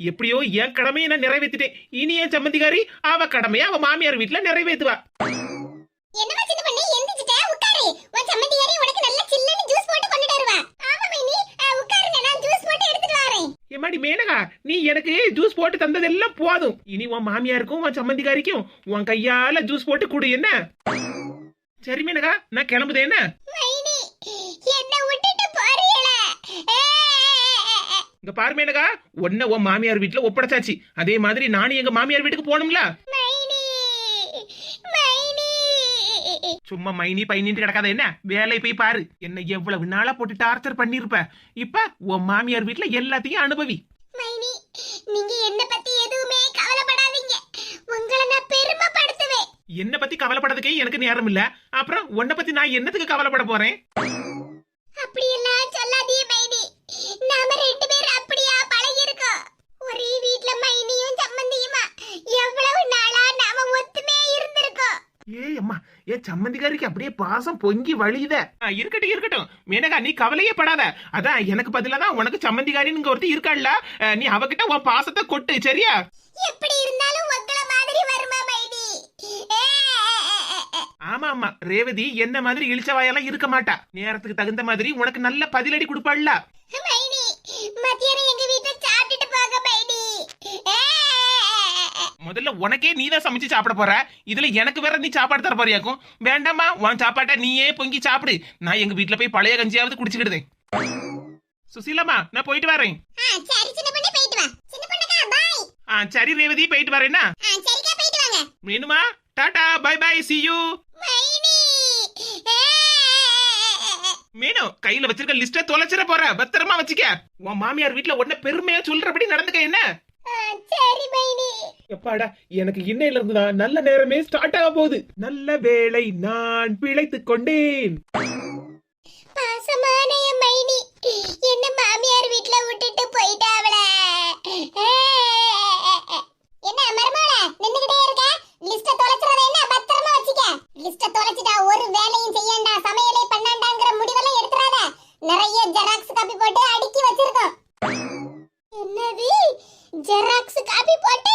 எப்படியோ என் கடமையை நான் நிறைவேத்திட்டேன். இனி என் சம்மந்திக்காரி அவ கடமையை அவ மாமியார் வீட்டுல நிறைவேத்துவா. என்னமா சின்ன பண்ணி? எந்திரிச்சிட்ட? உட்காரு. உன் சம்மந்தியாரி உனக்கு நல்ல சில்லுன்னு ஜூஸ் போட்டு கொண்டுட்டு வருவா. ஆமா மைனி. அஹ், உட்காருங்க. நான் ஜூஸ் போட்டு எடுத்துட்டு வரேன். எம்மாடி மேனகா நீ எனக்கு ஜூஸ் போட்டு தந்ததெல்லாம் போதும். இனி உன் மாமியாருக்கும் உன் சம்மந்திக்காரிக்கும் உன் கையால ஜூஸ் போட்டு கொடு என்ன? சரி மேனகா நான் கிளம்புதே என்ன மைனி என்ன விட்டுட்டு போறீங்களே இங்க பாரு மேனகா உன்ன உன் மாமியார் வீட்டுல ஒப்படைச்சாச்சு. அதே மாதிரி நானும் எங்க மாமியார் வீட்டுக்கு போகணும்ல? சும்மா மைனி பைனிட்டு கிடக்காத என்ன? வேலை போய் பாரு. என்ன எவ்வளவு நாளா போட்டு டார்ச்சர் பண்ணிருப்ப. இப்ப உன் மாமியார் வீட்டுல எல்லாத்தையும் அனுபவி. மைனி நீங்க என்ன பத்தி எதுவுமே கவலைப்படாதீங்க. உங்களை நான் பெருமைப்படுத்துவேன். என்ன பத்தி கவலைப்படறதுக்கே எனக்கு நேரம் இல்ல அப்புறம் உன்னை பத்தி நான் என்னத்துக்கு கவலைப்பட போறேன் அப்படியெல்லாம் சொல்லாதீங்க மைனி நாம ரெண்டு பேரும் அப்படியா பழகி இருக்கோம் ஒரே வீட்ல மைனியும் சம்மந்தியுமா எவ்வளவு நாளா நாம ஒத்துமையா ஏய் அம்மா ஏ சம்மந்திக்காரிக்கு அப்படியே பாசம் பொங்கி வழியுத. இருக்கட்டும் இருக்கட்டும். மேனகா நீ கவலையே படாத. அதான் எனக்கு பதிலா தான் உனக்கு சம்மந்திக்காரின்னு ஒருத்தி இருக்காள்ல. நீ அவகிட்ட உன் பாசத்தை கொட்டு சரியா? எப்படி இருந்தாலும் உங்கள மாதிரி வருமா மைனி. ஆமா ஆமா ரேவதி என்ன மாதிரி இழிச்ச வாயெல்லாம் இருக்க மாட்டா. நேரத்துக்கு தகுந்த மாதிரி உனக்கு நல்ல பதிலடி கொடுப்பாள்ல. மைனி மத்தியானம் எங்க வீட்ல சாப்பிட்டுட்டு போங்க மைனி ஏ, ஏ, ஏ. முதல்ல உனக்கே நீ தான் சமைச்சு சாப்பிட போற. இதுல எனக்கு வேற நீ சாப்பாடு தர போறியாக்கும்? வேண்டாமா உன் சாப்பாட்டை நீயே பொங்கி சாப்பிடு. நான் எங்க வீட்டுல போய் பழைய கஞ்சியாவது குடிச்சுக்கிடுதேன். சுசீலாமா நான் போயிட்டு வரேன். ஆ, சரி ரேவதி போயிட்டு வரேன்னா? மீனுமா? Tata bye bye see you. மைனி. கையில வச்சிருக்க லிஸ்ட தொலைச்சிட போற. பத்திரமா வச்சுக்க. உன் மாமியார் வீட்டுல உன்ன பெருமையா சொல்றபடி நடந்துக்க என்ன? எப்பாடா எனக்கு இன்னையில இருந்து தான் நல்ல நேரமே ஸ்டார்ட் ஆக போகுது. நல்ல வேளை நான் பிழைத்துக் கொண்டேன். பாசமான என் மைனி என்ன மாமியார் வீட்ல விட்டுட்டு போயிட்டாவல என்ன மருமகள நின்னுகிட்டே இருக்க? லிஸ்ட தொலைச்சறத என்ன? பத்திரமா வச்சுக்க. லிஸ்ட தொலைச்சிட்டா ஒரு வேலையும் செய்யண்டா சமையலே பண்ணாண்டாங்கிற முடிவெல்லாம் எடுத்துறாத நிறைய ஜெராக்ஸ் காப்பி போட்டு ஜெராக்ஸ் காப்பி போட்டு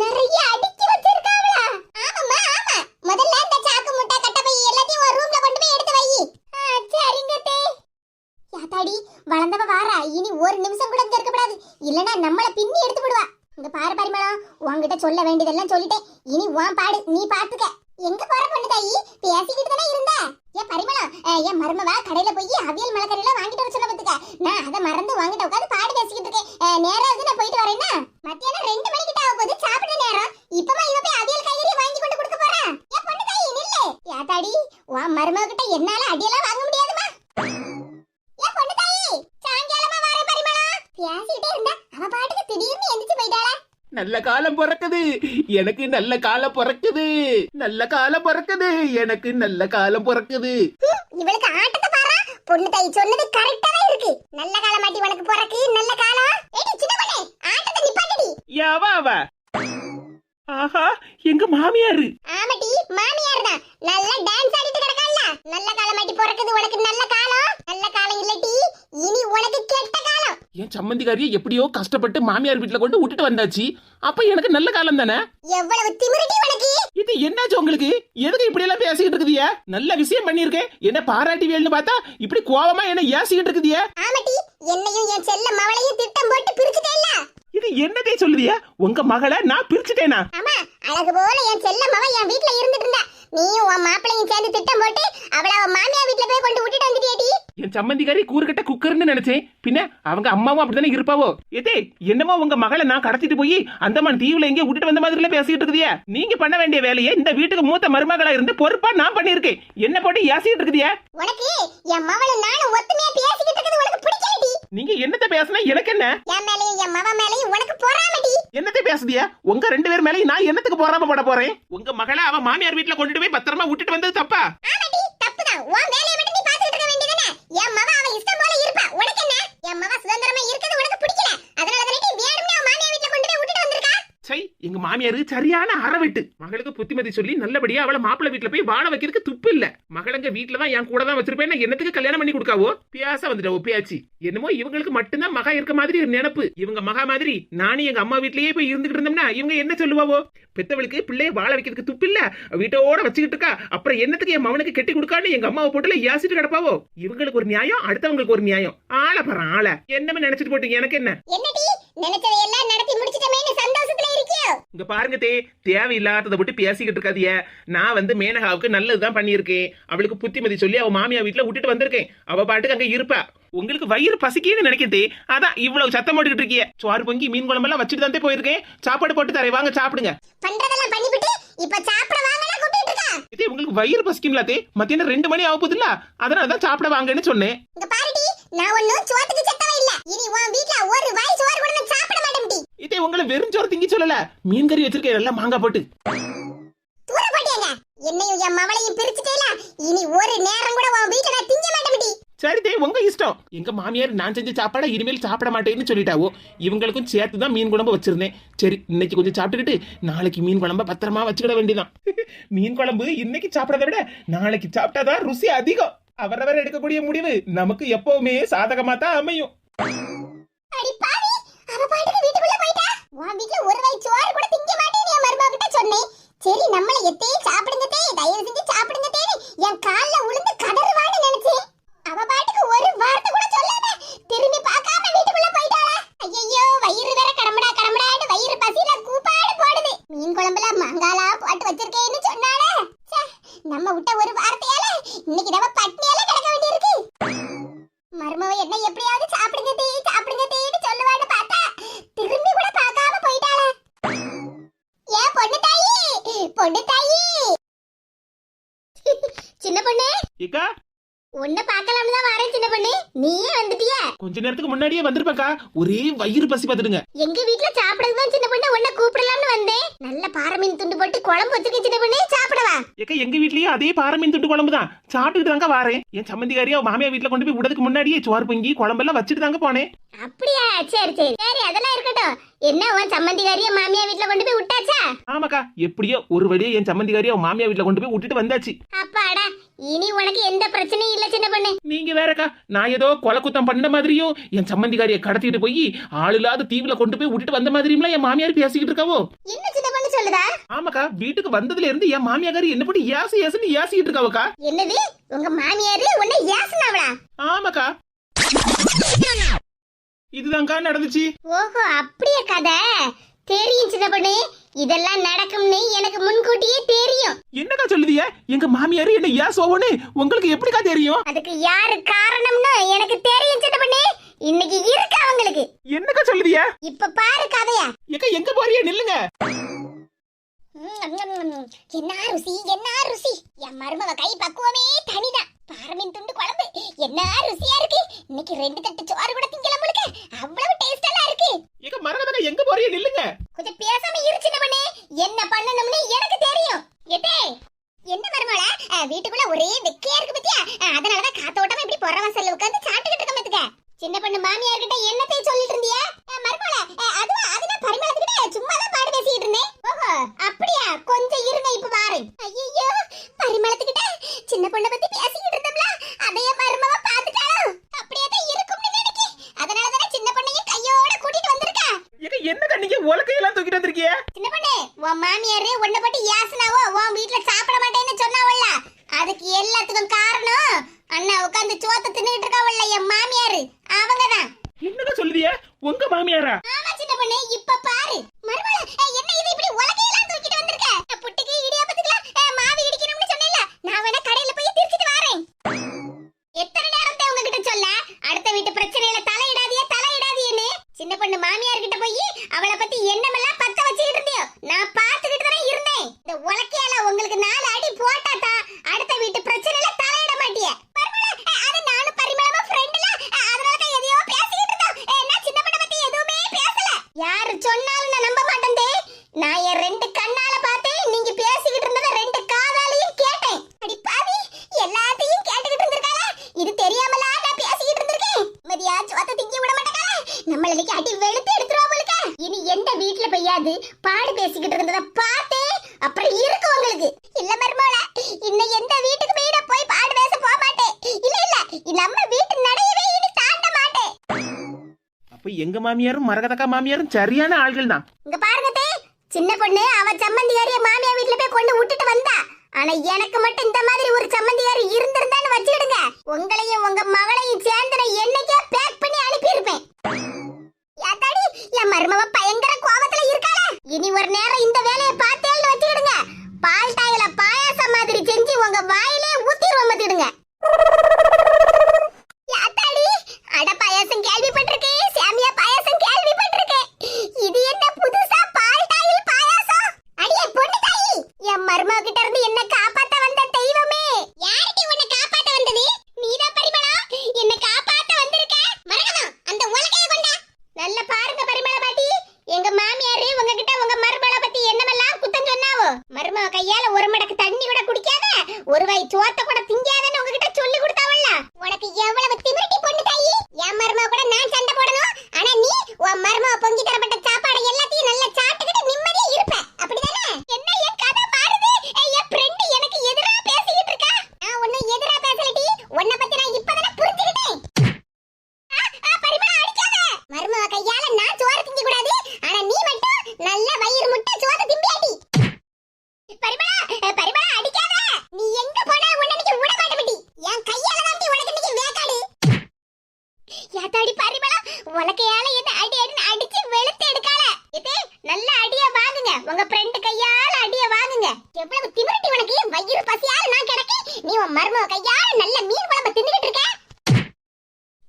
நிறைய அடுக்கி வச்சிருக்காங்களா ஆமா ஆமா. முதல்ல இந்த சாக்கு முட்டை கட்ட போய் எல்லாத்தையும் ஒரு ரூம்ல கொண்டு போய் எடுத்து வை. சரிங்க தே. யாத்தாடி வளர்ந்தவ வாரா. இனி ஒரு நிமிஷம் கூட இங்க இருக்கக்கூடாது. இல்லனா நம்மள பின்னி எடுத்து விடுவா. இங்க பாரு பரிமளம் உன்கிட்ட சொல்ல வேண்டியதெல்லாம் சொல்லிட்டேன். இனி உன் பாடு நீ பாத்துக்க. எங்க போற பொண்ணு தாயி? பேசிக்கிட்டு தானே இருந்த. ஏன் பரிமளம் என் மருமவா கடையில போய் அவியல் மலக்கறியெல்லாம் வாங்கிட்டு வர சொல்ல பாத்துக்க. நான் அதை மறந்து வாங்கிட்டு உட்காந்து பாடு பேசிக்கிட்டு இருக்கேன். நேரம் நான் போயிட்டு வரேன்னா? மத்தியானம் ரெண்டு மணிக்கிட்ட ஆகும் போது சாப்பிட நேரம். இப்பமா இவ போய் அவியல் காய்கறி வாங்கி கொண்டு கொடுக்க போறா? ஏன் பொண்ணு தாயி நில்லு. யாத்தாடி உன் மருமவ கிட்ட என்னால அடியெல்லாம் வாங்க முடியாதுமா. ஏன் பொண்ணு தாயி சாயங்காலமா வர பரிமளம் பேசிக்கிட்டே இருந்தா அவ பாட்டுக்கு திடீர்னு எந்திரிச்சு போயிட்டாளா நல்ல காலம் பிறக்குது. எனக்கு நல்ல காலம் பிறக்குது. நல்ல காலம் பிறக்குது. எனக்கு நல்ல காலம் பிறக்குது. இவளுக்கு ஆட்டத்தை பாரா? பொண்ணு தாய் சொன்னது கரெக்டா தான் இருக்கு. நல்ல காலம் மாட்டி உனக்கு பிறக்கு நல்ல காலம் ஏடி சின்ன பொண்ணே ஆட்டத்தை நிப்பாட்டடி. யாவா அவ ஆஹா எங்க மாமியாரு? ஆமாடி மாமியார் தான் நல்லா டான்ஸ் ஆடிட்டு கிடக்கால நல்ல காலம் மாட்டி பிறக்குது உனக்கு நல்ல காலம் நல்ல காலம் இல்லடி இனி உனக்கு கெட்ட காலம் என் சம்மந்திக்காரியை எப்படியோ கஷ்டப்பட்டு மாமியார் வீட்டுல கொண்டு விட்டுட்டு வந்தாச்சு. அப்ப எனக்கு நல்ல காலம் தானே? எவ்வளவு திமிருடி உனக்கு? இது என்னாச்சு உங்களுக்கு? எதுக்கு இப்படி எல்லாம் பேசிக்கிட்டு இருக்குதிய? நல்ல விஷயம் பண்ணிருக்கேன் என்ன பாராட்டி வேல்னு பார்த்தா இப்படி கோவமா என்ன ஏசிக்கிட்டு இருக்குதிய. ஆமாடி என்னையும் என் செல்ல மவளையும் திட்டம் போட்டு பிரிச்சுட்டேல்ல இது என்னதே சொல்லுதிய? உங்க மகளை நான் பிரிச்சுட்டேனா? ஆமா அழகு போல என் செல்ல மவ என் வீட்ல இருந்துட்டு இருந்தா. நீயும் உன் மாப்பிளையும் சேர்ந்து திட்டம் போட்டு அவள அவ மாமியார் வீட்ல போய் கொண்டு விட்டுட்டு வந்துட்டியடி என் சம்மந்திக்காரி கூறுகட்ட குக்கர்னு நினைச்சேன். பின்ன அவங்க அம்மாவும் அப்படித்தானே இருப்பாவோ? ஏதே என்னமோ உங்க மகளை நான் கடத்திட்டு போய் அந்தமான் தீவுல எங்கே விட்டுட்டு வந்த மாதிரி பேசிட்டு இருக்குதியா? நீங்க பண்ண வேண்டிய வேலையை இந்த வீட்டுக்கு மூத்த மருமகளா இருந்து பொறுப்பா நான் பண்ணிருக்கேன் என்ன போட்டு ஏசிட்டு இருக்குதியா? உனக்கு என் மவளும் நானும் ஒத்துமையா பேசிக்கிட்டு இருக்கிறது உனக்கு பிடிக்கலடி நீங்க என்னத்த பேசுனா? எனக்கு என்ன? என் மவ மேலையும் உனக்கு பொறாமடி என்னத்த பேசுதியா? உங்க ரெண்டு பேர் மேலே நான் என்னத்துக்கு போறாம பட போறேன்? உங்க மகளை அவ மாமியார் வீட்டுல கொண்டுட்டு போய் பத்திரமா விட்டுட்டு வந்தது தப்பா? ஆமாடி தப்புதான். உன் வேலையை மட்டும் நீ பாத்துக்கிட்டு இருக்க வேண்டியதானே என் மவ அவ இஷ்டம் போல இருப்பா. உனக்கு என்ன? என் மவ சுதந்திரமா இருக்கிறது உனக்கு பிடிக்கல அதனால தானே வேணும்னு அவ மாமியார் வீட்ல கொண்டு போய் விட்டுட்டு வந்திருக்கா சை எங்க மாமியாரு சரியான அறவெட்டு. மகளுக்கு புத்திமதி சொல்லி நல்லபடியா அவளை மாப்பிள்ளை வீட்டுல போய் வாழ வைக்கிறதுக்கு துப்பு இல்ல. மகளங்க வீட்டுல தான் என் கூட தான் வச்சிருப்பேன் என்னத்துக்கு கல்யாணம் பண்ணி கொடுக்காவோ? பியாச வந்துட்டாவோ பியாச்சி. என்னமோ இவங்களுக்கு மட்டும்தான் மகா இருக்க மாதிரி ஒரு நினைப்பு. இவங்க மகா மாதிரி நானும் எங்க அம்மா வீட்லயே போய் இருந்துகிட்டு இருந்தோம்னா இவங்க என்ன சொல்லுவாவோ? பெத்தவளுக்கு பிள்ளைய வாழ வைக்கிறதுக்கு துப்பு இல்ல. வீட்டோட வச்சுக்கிட்டு இருக்கா. அப்புறம் என்னத்துக்கு என் மவனுக்கு கெட்டி கொடுக்கான்னு எங்க அம்மாவை போட்டுல யாசிட்டு கிடப்பாவோ? இவங்களுக்கு ஒரு நியாயம் அடுத்தவங்களுக்கு ஒரு நியாயம். ஆள பரம் ஆள. என்னமே நினைச்சிட்டு போட்டீங்க? எனக்கு என்ன? என்னடி? நினைச்சதையெல்லாம் நடத்தி முடிச்சிட்டமே இங்க பாருங்க தே தேவையில்லாததை விட்டு பேசிக்கிட்டு இருக்காதிய நான் வந்து மேனகாவுக்கு நல்லதுதான் பண்ணியிருக்கேன். அவளுக்கு புத்திமதி சொல்லி அவ மாமியா வீட்டுல விட்டுட்டு வந்திருக்கேன். அவ பாட்டுக்கு அங்க இருப்பா. உங்களுக்கு வயிறு பசிக்கேன்னு நினைக்கிறதே அதான் இவ்வளவு சத்தம் போட்டுக்கிட்டு இருக்கிய. சோறு பொங்கி மீன் குழம்பெல்லாம் வச்சுட்டு தான் போயிருக்கேன். சாப்பாடு போட்டு தரேன். வாங்க சாப்பிடுங்க. பண்றதெல்லாம் பண்ணிவிட்டு இப்ப சாப்பிட வாங்கலாம் கூப்பிட்டு இருக்கா? இதே உங்களுக்கு வயிறு பசிக்கும்ல தே. மத்தியானம் ரெண்டு மணி ஆக போகுதுல்ல. அதனால தான் சாப்பிட வாங்கன்னு சொன்னேன். இங்க பாருடி நான் ஒண்ணும் சோத்துக்கு செத்தவ இல்ல. இனி உன் வீட்ல ஒரு வாய் சோறு கூட சாப்பிட இதே உங்களை வெறும் சோறு திங்கி சொல்லல. மீன் கறி வச்சிருக்கேன் எல்லாம் மாங்காய் போட்டு. என்னையும் என் மவளையும் பிரிச்சுட்டேல. இனி ஒரு நேரம் கூட உன் நான் திங்க மாட்டேன்டி சரி தே உங்க இஷ்டம். எங்க மாமியார் நான் செஞ்ச சாப்பாடை இனிமேல் சாப்பிட மாட்டேன்னு சொல்லிட்டாவோ இவங்களுக்கும் சேர்த்து தான் மீன் குழம்பு வச்சிருந்தேன். சரி இன்னைக்கு கொஞ்சம் சாப்பிட்டுக்கிட்டு நாளைக்கு மீன் குழம்ப பத்திரமா வச்சுக்கிட வேண்டியதான் மீன் குழம்பு இன்னைக்கு சாப்பிடறத விட நாளைக்கு சாப்பிட்டாதான் ருசி அதிகம். அவரவர் எடுக்கக்கூடிய முடிவு நமக்கு எப்பவுமே சாதகமா தான் அமையும். அடி பாவி அவ பாட்டுக்கு வீட்டுக்குள்ள உன் வீட்ல ஒரு வாய் சோறு கூட திங்க மாட்டேன்னு என் மருமக கிட்ட சொன்னேன். சரி நம்மள எத்தையும் சாப்பிடுங்க தே தயவு செஞ்சு சாப்பிடுங்க தேன்னு என் கால்ல உளுந்து கதறுவான்னு நினைச்சேன். அவ பாட்டுக்கு ஒரு வார்த்தை கூட சொல்லாம திரும்பி பார்க்காம வீட்டுக்குள்ள போயிட்டாளா? ஐயோ வயிறு வேற கடம்படா கடம்படான்னு வயிறு பசியில கூப்பாடு போடுது. மீன் குழம்புல மங்காலா போட்டு வச்சிருக்கேன்னு சொன்னாலே நம்ம விட்ட ஒரு வார்த்தையால இன்னைக்கு நம்ம பட்னியால கிடக்க வேண்டியிருக்கு. மருமவ என்ன எப்படியாவது சாப்பிடுங்க தே சாப்பிடுங்க தேன்னு சொல்லுவான்னு பார்த்தா திரும்பி கூட பார்க்காம போயிட்டாளே. ஏன் பொண்ணு தாயி பொண்ணு தாயி. சின்ன பொண்ணு. ஏக்கா உன்னை பார்க்கலாம்னு தான் வரேன் சின்ன பொண்ணு. நீயே வந்துட்டிய. கொஞ்ச நேரத்துக்கு முன்னாடியே வந்திருப்பேக்கா ஒரே வயிறு பசி பார்த்துடுங்க. எங்க வீட்ல சாப்பிடுறது தான் சின்ன பொண்ணு. உன்னை கூப்பிடலாம்னு வந்தேன். நல்ல பாறை மீன் துண்டு போட்டு குழம்பு வச்சிருக்கேன் சின்ன பொண்ணு. சாப்பிடவா? ஏக்கா எங்க வீட்லயும் அதே பாறை மீன் துண்டு குழம்பு தான். சாப்பிட்டுட்டு தாங்க வாரேன். என் சம்மந்திகாரியா மாமியா வீட்டுல கொண்டு போய் விடதுக்கு முன்னாடியே சோறு பொங்கி குழம்பெல்லாம் வச்சுட்டு தாங்க போனேன். அப்படியா? சரி சரி. சரி அதெல்லாம் இருக்கட்டும். என்ன உன் சம்மந்திகாரிய மாமியா வீட்ல கொண்டு போய் விட்டாச்சா? ஆமாக்கா எப்படியோ ஒரு வழியா என் சம்மந்திகாரியா மாமியா வீட்டுல கொண்டு போய் விட்டுட்டு வந்தாச்சு. அப்பாடா இனி உனக்கு எந்த பிரச்சனையும் இல்ல சின்ன பொண்ணு. நீங்க வேறக்கா நான் ஏதோ கொலை குத்தம் பண்ண மாதிரியும் என் சம்மந்திகாரியை கடத்திட்டு போய் ஆள் இல்லாத தீவுல கொண்டு போய் விட்டுட்டு வந்த மாதிரியும்லாம் என் மாமியார் பேசிக்கிட்டு இருக்காவோ? என்ன சின்ன பொண்ணு சொல்லுதா? ஆமாக்கா வீட்டுக்கு வந்ததுல இருந்து என் மாமியாரி என்ன பண்ணி ஏசு ஏசுன்னு ஏசிக்கிட்டு இருக்காவக்கா? என்னது? உங்க மாமியாரு உன்னை ஏசுனாவளா ஆமாக்கா. இதுதான்க்கா நடந்துச்சு. ஓஹோ அப்படியே கதை? தெரியும் சின்ன பொண்ணு. இதெல்லாம் நடக்கும்னு எனக்கு முன்கூட்டியே தெரியும். என்னக்கா சொல்லுதிய? எங்க மாமியார் என்ன ஏசோவோன்னு உங்களுக்கு எப்படிக்கா தெரியும்? அதுக்கு யாரு காரணம்னு எனக்கு தெரியும் சின்ன பொண்ணு. இன்னைக்கு இருக்கு அவங்களுக்கு. என்னக்கா சொல்லுதிய? இப்ப பாரு கதையா. ஏக்கா எங்க போறிய? நில்லுங்க. என்ன ருசி என்ன ருசி. என் மருமவ கை பக்குவமே தனிதான். பாரமீன் துண்டு குழம்பு. என்ன ருசியா இருக்கு. இன்னைக்கு ரெண்டு தட்டு சோறு கூட திங்கலாம் முழுக்க. அவ்வளவு டேஸ்டெல்லாம் இருக்கு. ஏக்கா மரகதக்கா எங்க போறிய நில்லுங்க. கொஞ்சம் பேசாம இருச்சுன பண்ணே என்ன பண்ணணும்னு எனக்கு தெரியும். எட்டே என்ன மருமகள? வீட்டுக்குள்ள ஒரே வெக்கையா இருக்கு பத்தியா? அதனாலதான் காத்தோட்டமா இப்படி பொற வாசல்ல உட்கார்ந்து சாப்பிட்டுக்கிட்டு இருக்க சின்ன பொண்ணு கிட்ட என்னத்தை சொல்லிட்டு இருந்தியா? மருமகள அதுவா அதுதான் பரிமளத்துக்கிட்ட சும்மா தான் பாடு பேசிட்டு இருந்தேன் ஓஹோ அப்படியா கொஞ்சம் இருங்க இப்ப பாரு ஐயோ பரிமளத்துக்கிட்ட சின்ன பொண்ணை பத்தி பேசிக்கிட்டு இருந்தோம்ல அதைய மருமவ பாத்துட்டாளோ அப்படியே தான் இருக்கும்னு நினைக்கி அதனால தானே சின்ன பொண்ணையும் கையோட கூட்டிட்டு வந்திருக்கா ஏக்கா என்னக்கா நீங்க உலக்கையெல்லாம் தூக்கிட்டு வந்திருக்கிய சின்ன பொண்ணு உன் மாமியாரு உன்னை பத்தி யாசனாவோ உன் வீட்ல சாப்பிட மாட்டேன்னு சொன்னாவல்ல அதுக்கு எல்லாத்துக்கும் காரணம் அண்ணா உட்கார்ந்து சோத்த தின்னுட்டு இருக்காவல்ல என் மாமியாரு அவங்கதான் என்னக்கா சொல்லுதிய உங்க மாமியாரா ஆமா சின்ன பொண்ணு இப்ப பாரு மருமகள என்ன இது இப்படி உலகையெல்லாம் தூக்கிட்டு வந்திருக்க புட்டுக்கு இடியாப்பத்துக்குலாம் மாவு இடிக்கணும்னு சொன்னேல நான் வேணா கடையில போய் திருச்சிட்டு வரேன் எத்தனை நேரம் தான் உங்ககிட்ட சொல்ல அடுத்த வீட்டு பிரச்சனையில தலையிடாதீங்க தலையிடாதீன்னு சின்ன பொண்ணு மாமியார் கிட்ட போய் அவளை பத்தி என்னமெல்லாம் பத்த வச்சுக்கிட்டு இருந்தியோ நான் பாத்துக்கிட்டு தானே இருந்தேன் இந்த உலக்கையால உங்களுக்கு நாலு அடி போட்டாத்தா அடுத்த வீட்டு பிரச்சனையில தலையிட மாட்டிய அது நானும் பரிமளமா ஃப்ரெண்ட்ல அதனால தான் எதையோ பேசிக்கிட்டு இருந்தோம் நான் சின்ன பொண்ணை பத்தி எதுவுமே பேசல யாரு சொன்னாலும் நான் நம்ப வீட்டுல பெய்யாது பாடு பேசிக்கிட்டு இருந்தத பார்த்தே அப்புறம் இருக்கு உங்களுக்கு இல்ல மருமகள இன்னும் எந்த வீட்டுக்கு வீட போய் பாடு பேச போக மாட்டேன் இல்ல இல்ல நம்ம வீட்டு நடையவே இனி தாண்ட மாட்டேன் அப்ப எங்க மாமியாரும் மரகதக்கா மாமியாரும் சரியான ஆள்கள் தான் இங்க பாருங்க தே சின்ன பொண்ணு அவ சம்மந்தியாரிய மாமியா வீட்டுல போய் கொண்டு விட்டுட்டு வந்தா. ஆனா எனக்கு மட்டும் இந்த மாதிரி ஒரு சம்மந்தியாரி இருந்திருந்தான்னு வச்சுக்கிடுங்க. உங்களை உங்க மகளையும் சேர்ந்து நான் என்னைக்கே பேக் பண்ணி அனுப்பியிருப்பேன் யாத்தாடி என் மருமவ பயங்கர கோபத்துல இருக்காள இனி ஒரு நேரம் இந்த வேலையை பார்த்தேன்னு வச்சுக்கிடுங்க பால் டாயில பாயாசம் மாதிரி செஞ்சு உங்க வாயிலே ஊத்திடுவோம் பார்த்துடுங்க யாத்தாடி அட பாயாசம் கேள்விப்பட்டிருக்கேன் சாமியா பாயாசம் கேள்விப்பட்டிருக்கேன் இது என்ன புதுசா பால் டாயில் பாயாசம் அடியே பொண்ணு தாயி என் மருமக கிட்ட இருந்து என்ன காப்பாத்த வந்த தெய்வமே யாருக்கு உன்னை காப்பாத்த வந்தது நீதான் பரிமளா என்ன காப்பாத்த வந்திருக்க மரகதம் அந்த உலகைய கொண்டா நல்ல பாருங்க பரிமள பாட்டி எங்க மாமியாரு உங்ககிட்ட உங்க மருமகள பத்தி என்னமெல்லாம் குத்தம் சொன்னாவோ மருமக கையால ஒரு மடக்கு தண்ணி கூட குடிக்காத ஒரு வாய் சோத்த கூட திங்காதன்னு உங்ககிட்ட சொல்லி கொடுத்தாவல்ல உனக்கு எவ்வளவு திமிரட்டி பொண்ணு தாயி என் மருமக கூட நான் சண்டை போடணும் ஆனா நீ உன் மருமக பொங்கி தரப்பட்ட சாப்பாடு எல்லாத்தையும் நல்லா சாப்பிட்டுக்கிட்டு நிம்மதியா இருப்ப அப்படிதானே என்ன என் கதை மாறுது ஏய், என் ஃப்ரெண்ட் எனக்கு எதிரா பேசிக்கிட்டு இருக்கா நான் ஒன்னும் எதிரா பேசலடி உன்னை பத்தி நான் இப்பதானே புரிஞ்சுக்கிட்டேன் ஆ, ஆ, பரிமளா, அடிக்காத. மருமக கையால நான் சோறு திங்க கூடாது ஆனா நீ மட்டும் நல்ல வயிறு முட்டை சோறு திம்பியாடி பரிமளா அ, பரிமளா அடிக்காத நீ எங்க போனா உன்னை இன்னைக்கு விட மாட்டேன் என் கையால தான் உனக்கு இன்னைக்கு வேக்காடு யாத்தாடி பரிமளா உலக்கையால என்ன அடி அடி அடிச்சு வெளுத்து எடுக்கால இதே நல்ல அடிய வாங்குங்க உங்க ஃப்ரெண்ட் கையால அடிய வாங்குங்க எவ்வளவு திமிரட்டி உனக்கு வயிறு பசியால நான் கிடக்கேன் நீ உன் மருமக கையால நல்ல மீன் குழம்பு தின்னுகிட்டு இருக்க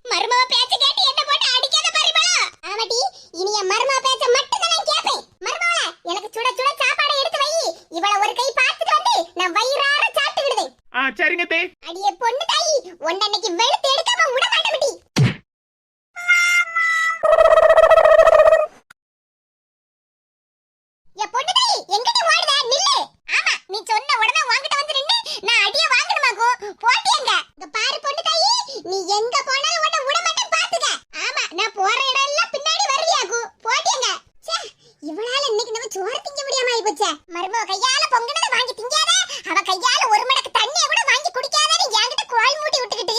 மருமக பேச்ச கேட்டு என்ன போட்டு அடிக்காத பரிமளா ஆமாடி இனி என் மருமக பேச்ச மட்டும் தான் நான் கேட்பேன் மருமகள எனக்கு சுட சுட சாப்பாடு எடுத்து வை இவள ஒரு கை பார்த்துட்டு வந்து நான் வயிறார சாப்பிட்டுக்கிடுவேன் ஆ சரிங்க தே. அடியே பொண்ணு தாயி. உன்னை வெளுத்து எடுக்காம விட மாட்டேன் என் பொண்ணு தாயி எங்கடி ஓடுத நில்லு ஆமா நீ சொன்ன உடனே வாங்கிட்ட வந்து நின்னு நான் அடிய வாங்கணுமாக்கும் போட்டியங்க இங்க பாரு பொண்ணு தாயி நீ எங்க போனாலும் உன்னை விட மாட்டேன் பாத்துக்க ஆமா நான் போற இடம் எல்லாம் பின்னாடி வருவியாக்கும் போட்டியங்க ச்சே இவளால இன்னைக்கு நம்ம சோறு திங்க முடியாம ஆயி போச்சே மருமக கையால பொங்கினதை வாங்கி திங்காத அவ கையால ஒரு மடக்கு தண்ணிய கூட வாங்கி குடிக்காதன்னு என்கிட்ட கோல் மூட்டி விட்டுக்கிட்டு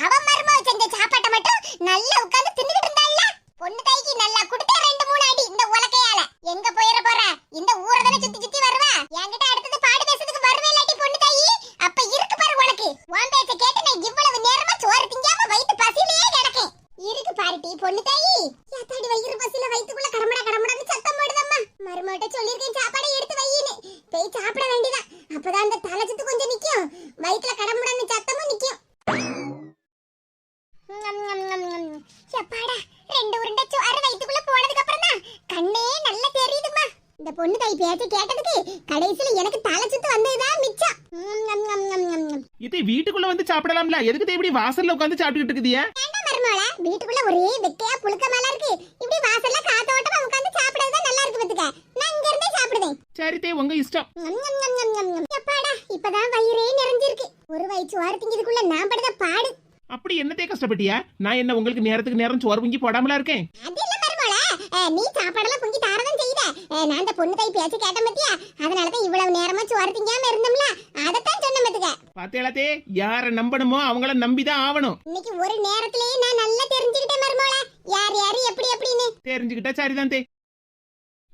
அவ மருமக செஞ்ச சாப்பாட்டை மட்டும் நல்லா உட்கார்ந்து தின்னுகிட்டு இருந்தாள்ல பொண்ணு தாய்க்கு நல்லா கொடுத்த ரெண்டு மூணு அடி இந்த உலக்கையால எங்க போயிட போற இந்த ஊரை தானே சுத்தி சுத்தி வருவா என்கிட்ட அடுத்தது பாடு பேசுறதுக்கு வருவே இல்லாட்டி பொண்ணு தாயி அப்ப இருக்கு பாரு உனக்கு உன் பேச்ச கேட்டு நான் இவ்வளவு நேரமா சோறு திங்காம வயித்து பசியிலேயே கிடக்கேன் இருக்கு பாருட்டி பொண்ணு தாயி யாத்தாடி வயிறு பசியில வயித்துக்குள்ள கடமட கடமடன்னு சத்தம் போடுதம்மா மருமகிட்ட சொல்லிருக்கேன் சாப்பாடை எடுத்து வையின்னு போய் சாப்பிட வேண்டியதான் அப்பதான் அந்த தலை சுத்து கொஞ்சம் நிக்கும் வயித்துல கடமுடன்னு சத்தமும் நிக்கும் எப்பாடா ரெண்டு உருண்டை சோறு வயித்துக்குள்ள போனதுக்கு அப்புறம் தான் கண்ணே நல்லா தெரியுதுமா இந்த பொண்ணு தாய் பேச்ச கேட்டதுக்கு கடைசியில எனக்கு தலை சுத்து வந்ததுதான் மிச்சம் ம், ம், ம், ம், ம், ம். இது வீட்டுக்குள்ள வந்து சாப்பிடலாம்ல. எதுக்கு இப்படி வாசல்ல உட்காந்து சாப்பிட்டுக்கிட்டு இருக்குதியா வீட்டுக்குள்ள ஒரே வெக்கையா புழுக்க மேல இருக்கு. இப்படி வாசல்ல காத்தோட்டமா உட்கார்ந்து சாப்பிடுறது நல்லா இருக்கு பாத்துக்க. நான் இங்க இருந்தே சாப்பிடுவேன். சரி தே உங்க இஷ்டம். எப்பாடா இப்பதான் வயிறே நிறைஞ்சிருக்கு. ஒரு வயிற்று சோறு திங்கிறதுக்குள்ள நான் படுத பாடு. அப்படி என்னத்தே கஷ்டப்பட்டியா? நான் என்ன உங்களுக்கு நேரத்துக்கு நேரம் சோறு பொங்கி போடாமலா இருக்கேன்? நீ சாப்பாடெல்லாம் பொங்கி தாரதான் செய்த. நான் அந்த பொண்ணு தாய் பேச்சு கேட்ட பத்தியா? அதனாலதான் இவ்வளவு நேரமா சோறு திங்காம இருந்தோம்ல. அதத்தான் சொன்ன பத்துக்க. பாத்தேலாத்தே யார நம்பணுமோ அவங்கள நம்பிதான் ஆவணும் இன்னைக்கு ஒரு நேரத்திலேயே நான் நல்லா தெரிஞ்சுக்கிட்டேன் மருமகள. யார் யாரு எப்படி எப்படின்னு. தெரிஞ்சுக்கிட்டா சரிதான் தே.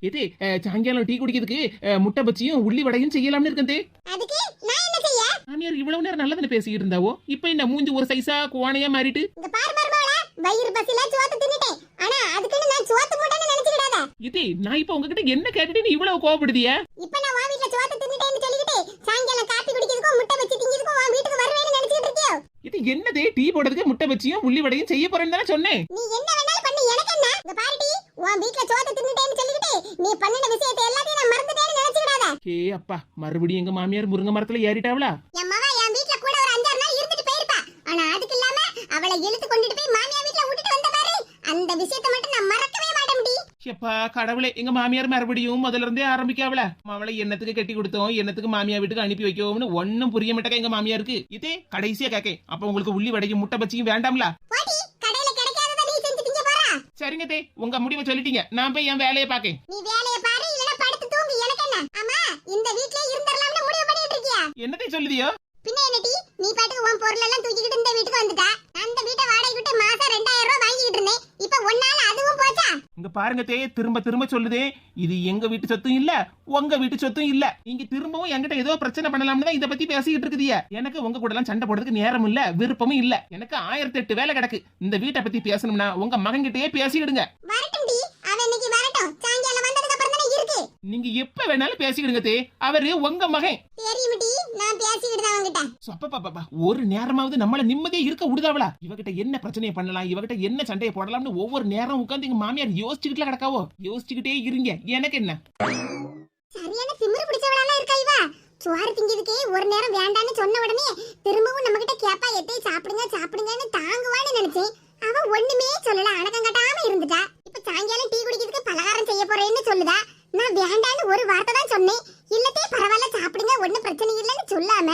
இது சாயங்காலம் டீ குடிக்கிறதுக்கு முட்டை பச்சியும் உள்ளி வடையும் செய்யலாம்னு இருக்கேன் தே. அதுக்கு நான் என்ன செய்ய? மாமியார் இவ்வளவு நேரம் நல்லதுன்னு பேசிக்கிட்டு இருந்தாவோ? இப்ப என்ன மூஞ்சி ஒரு சைஸா கோணையா மாறிட்டு? இந்த பாரு மருமகள. வயிறு பசில சோத்து தின்னுட்டேன். ஆனா அதுக்குன்னு நான் சோத்து மூட்டைன்னு நினைச்சுக்கிடாத. இது நான் இப்ப உங்ககிட்ட என்ன கேட்டுட்டு நீ இவ்வளவு கோவப்படுதிய? இப்ப நான் உன் வீட்ல சோத்து தின்னுட்டேன்னு சொல்லிக்கிட்டு சாயங்காலம் காப்பி குடிக்கிறதுக்கும் முட்டை வச்சு திங்கிறதுக்கும் உன் வீட்டுக்கு வருவேன்னு நினைச்சிட்டு இருக்கியோ? இது என்னதே? டீ போடுறதுக்கு முட்டை பச்சியும் உள்ளி வடையும் செய்ய போறேன்னு தானே சொன்னேன். நீ என்ன வேணாலும் பண்ணு எனக்கு என்ன? இந்த பாருடி உன் வீட்ல சோத்தை தின்னுட்டேன்னு சொல்லிக்கிட்டு நீ பண்ணின விஷயத்தை எல்லாத்தையும் நான் மறந்துட்டேன்னு நினைச்சுக்கிடாத. ஏ அப்பா மறுபடியும் எங்க மாமியார் முருங்கை மரத்துல ஏறிட்டாவளா? என் மவ என் வீட்ல கூட ஒரு அஞ்சாறு நாள் இருந்துட்டு போயிருப்பா. ஆனா அதுக்கு அவளை இழுத்து கொண்டுட்டு போய் மாமியா வீட்ல விட்டுட்டு வந்த பாரு. அந்த விஷயத்தை மட்டும் நான் மறக்கவே மாட்டேன் எப்பா கடவுளே எங்க மாமியார் மறுபடியும் முதல்ல இருந்தே ஆரம்பிக்காவல அவளை. என்னத்துக்கு கட்டி கொடுத்தோம் என்னத்துக்கு மாமியார் வீட்டுக்கு அனுப்பி வைக்கோம்னு ஒன்னும் புரிய மாட்டேங்க எங்க மாமியாருக்கு. இதே கடைசியா கேக்கே அப்ப உங்களுக்கு உள்ளி வடையும் முட்டை பச்சியும் வேண்டாம்ல? சரிங்க தே உங்க முடிவை சொல்லிட்டீங்க. நான் போய் என் வேலையை பாக்கேன் நீ வேலையை பாரு இல்லனா படுத்து தூங்கு. எனக்கு என்ன? ஆமா இந்த வீட்லயே இருந்தறலாம்னு முடிவு பண்ணிட்டு இருக்கியா? என்னதே சொல்லுதியோ? பின்ன என்னடி? நீ பாட்டுக்கு உன் பொருள் எல்லாம் தூக்கிக்கிட்டு இந்த வீட்டுக்கு வந்துட்டா. அந்த வீட்டை வாடகைக்கு விட்டு மாசம் ரெண்டாயிரம் ரூபாய் வாங்கிக்கிட்டு இருந்தேன். இப்ப ஒன்னால அதுவும் போச்சா? இங்க பாருங்க தே திரும்ப திரும்ப சொல்லுதே. இது எங்க வீட்டு சொத்தும் இல்ல உங்க வீட்டு சொத்தும் இல்ல. நீங்க திரும்பவும் என்கிட்ட ஏதோ பிரச்சனை பண்ணலாம்னு தான் இத பத்தி பேசிக்கிட்டு இருக்குதிய. எனக்கு உங்க கூட எல்லாம் சண்டை போடுறதுக்கு நேரம் இல்ல விருப்பமும் இல்ல. எனக்கு ஆயிரத்தி எட்டு வேலை கிடக்கு. இந்த வீட்டை பத்தி பேசணும்னா உங்க மகன் கிட்டயே பேசிடுங்க வரட்டும் நீங்க எப்ப வேணாலும் பேசிக்கிடுங்க தே. அவரு உங்க மகன். ஒரு நேரமாவது நம்மள நிம்மதியா இருக்க விடுதாவளா? இவகிட்ட என்ன பிரச்சனையை பண்ணலாம்? இவகிட்ட என்ன சண்டையை போடலாம்னு ஒவ்வொரு நேரம் உட்காந்து எங்க மாமியார் யோசிச்சுக்கிட்டு கிடக்காவோ? யோசிச்சுக்கிட்டே இருங்க. எனக்கு என்ன? சரியான திமிரு பிடிச்சவளாலாம் இருக்கா இவ? சோறு திங்கிறதுக்கே ஒரு நேரம் வேண்டான்னு சொன்ன உடனே திரும்பவும் நம்ம கிட்ட கேப்பா எத்தை சாப்பிடுங்க சாப்பிடுங்கன்னு தாங்குவான்னு நினைச்சேன். அவ ஒண்ணுமே சொல்லல. அடக்கம் கட்டாம இருந்துட்டா. இப்ப சாயங்காலம் டீ குடிக்கிறதுக்கு பலகாரம் செய்ய போறேன்னு சொல்லுதா? நான் வேண்டான்னு ஒரு வார்த்தை தான் சொன்னேன். இல்லத்தே பரவாயில்ல சாப்பிடுங்க ஒன்றும் பிரச்சனை இல்லைன்னு சொல்லாம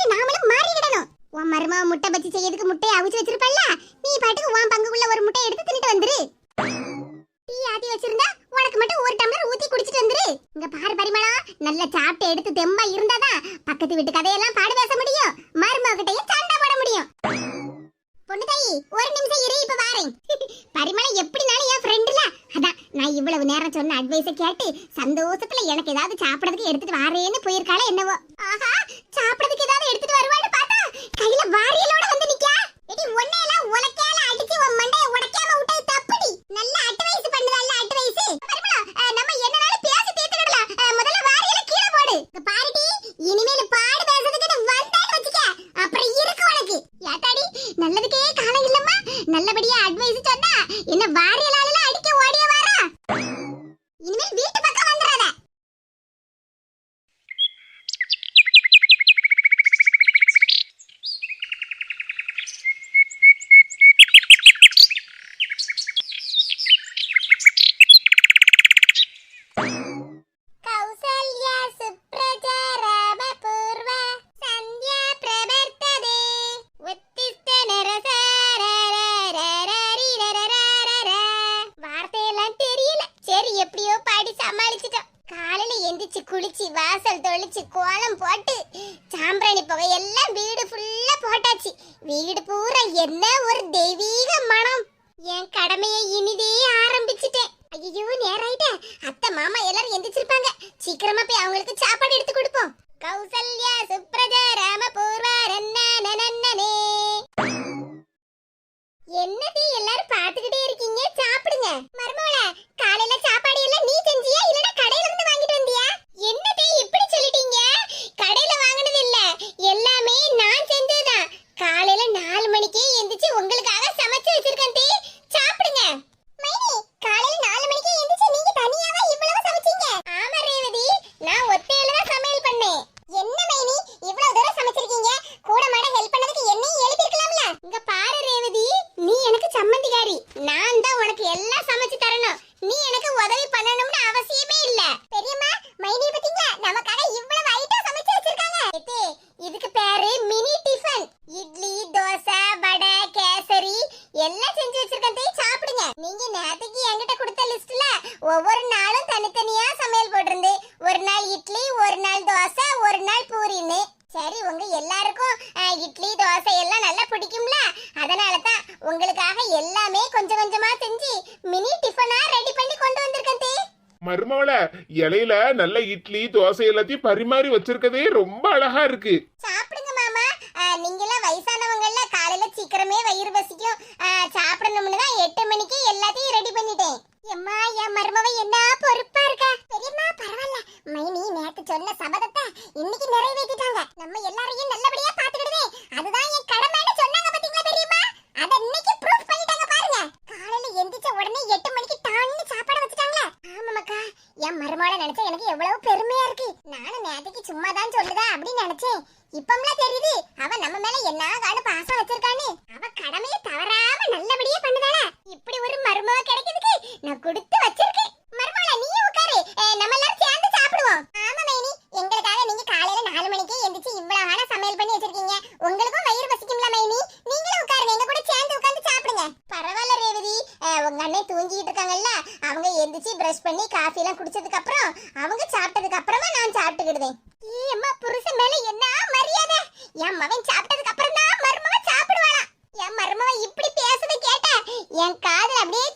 மாதிரி நாமளும் மாறிக்கிடணும் உன் மருமாவை முட்டை பச்சி செய்யறதுக்கு முட்டையை அவிச்சு வச்சிருப்பல்ல? நீ பாட்டுக்கு உன் பங்குக்குள்ள ஒரு முட்டையை எடுத்து தின்னுட்டு வந்துரு. டீ ஆத்தி வச்சிருந்தா உனக்கு மட்டும் ஒரு டம்ளர் ஊத்தி குடிச்சிட்டு வந்துரு. இங்க பாரு பரிமளா நல்ல சாப்பிட்டு எடுத்து தெம்பா இருந்தாதான் பக்கத்து வீட்டு கதையெல்லாம் இல்லம்மா. நல்லபடியா அட்வைஸ் சொன்னா என்ன வாரியலால மாமா எல்லாரும் எந்திரிச்சிருப்பாங்க. சீக்கிரமா போய் அவங்களுக்கு சாப்பாடு எடுத்து இலையில நல்ல இட்லி தோசை எல்லாத்தையும் பரிமாறி வச்சிருக்கதே ரொம்ப அழகா இருக்கு. நினைச்சேன் இப்பம்லாம் தெரியுது. அவன் நம்ம மேல என்ன காடு என் காதல் அப்படியே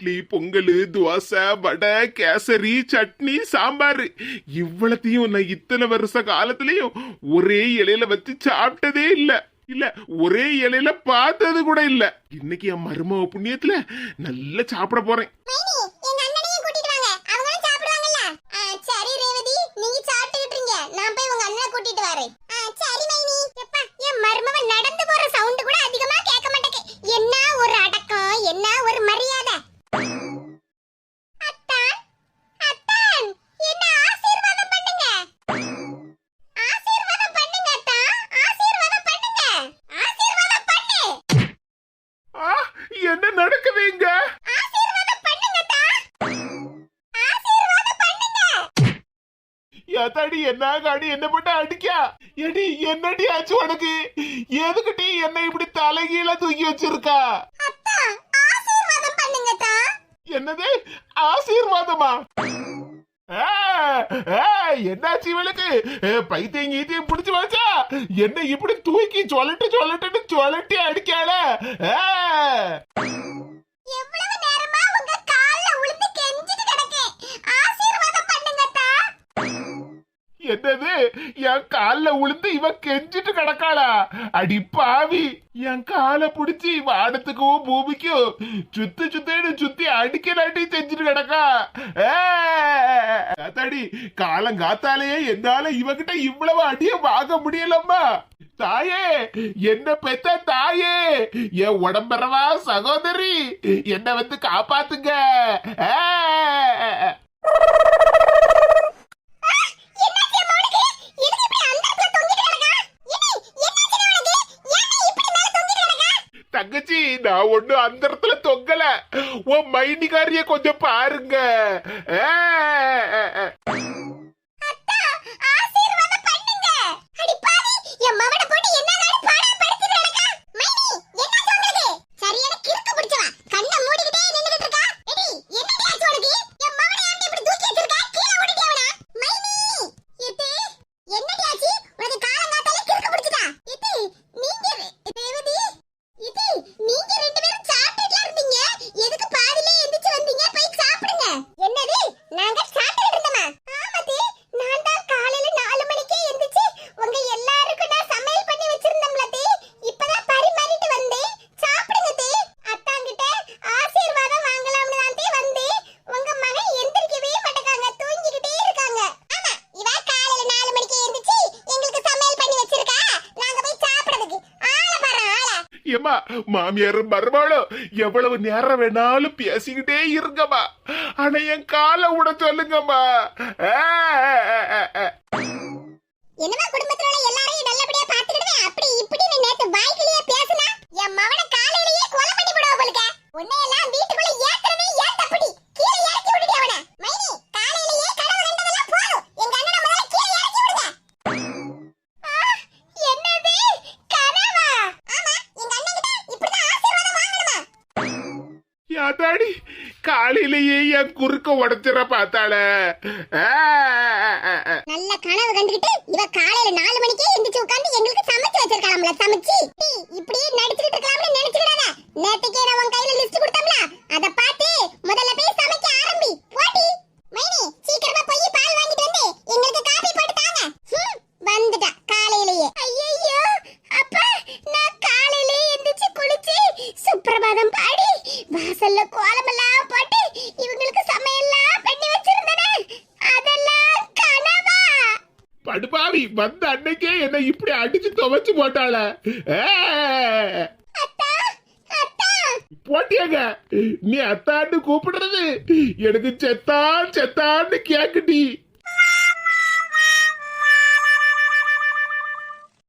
இட்லி பொங்கல் தோசை வடை கேசரி சட்னி சாம்பார். இவ்வளத்தையும் நான் இத்தனை வருஷ காலத்துலயும் ஒரே இலையில வச்சு சாப்பிட்டதே இல்லை. இல்ல ஒரே இலையில பார்த்தது கூட இல்ல. இன்னைக்கு என் மருமக புண்ணியத்துல நல்லா சாப்பிட போறேன். என்ன காடி? என்ன போட்டு அடிக்கா? எடி என்னடி ஆச்சு உனக்கு? எதுக்குட்டி என்ன இப்படி தலைகீழ தூக்கி வச்சிருக்கா? என்னது? ஆசீர்வாதமா? என்னாச்சு இவளுக்கு? பைத்தியம் கீத்தியம் பிடிச்சு வச்சா என்ன இப்படி தூக்கி சொல்லட்டு சொல்லட்டுன்னு சொல்லட்டி அடிக்காள? என்னது? என் கால்ல உளுந்து இவன் கெஞ்சிட்டு கிடக்காளா? அடி பாவி. என் கால பிடிச்சி வானத்துக்கும் பூமிக்கும் சுத்து சுத்தேன்னு சுத்தி அடிக்கலாட்டி செஞ்சுட்டு கிடக்கா. ஏத்தாடி காலம் காத்தாலேயே என்னால இவகிட்ட இவ்வளவு அடிய வாங்க முடியலம்மா. தாயே என்ன பெத்த தாயே? என் உடம்பரவா சகோதரி என்ன வந்து காப்பாத்துங்க. ஆ தங்கச்சி நான் ஒன்னும் அந்த இடத்துல தொங்கல. உன் மைண்டிகாரிய கொஞ்சம் பாருங்க. ஏமா மாமியார் மருமகளும் எவ்வளவு நேரம் வேணாலும் பேசிக்கிட்டே இருங்கம்மா. ஆனா என் காலை விட சொல்லுங்கம்மா என்னமா உடைச்சிட பார்த்தாள. நல்ல கனவு கண்டுகிட்டு இவ காலையில நாலு மணிக்கே எந்திரிச்சு உட்காந்து எங்களுக்கு சமைச்சு வச்சிருக்காங்களா சமைச்சு. இப்படியே போட்டால போட்டியாங்க. நீ அத்தான்னு கூப்பிடுறது. எனக்கு செத்தான் செத்தான்னு கேக்குட்டி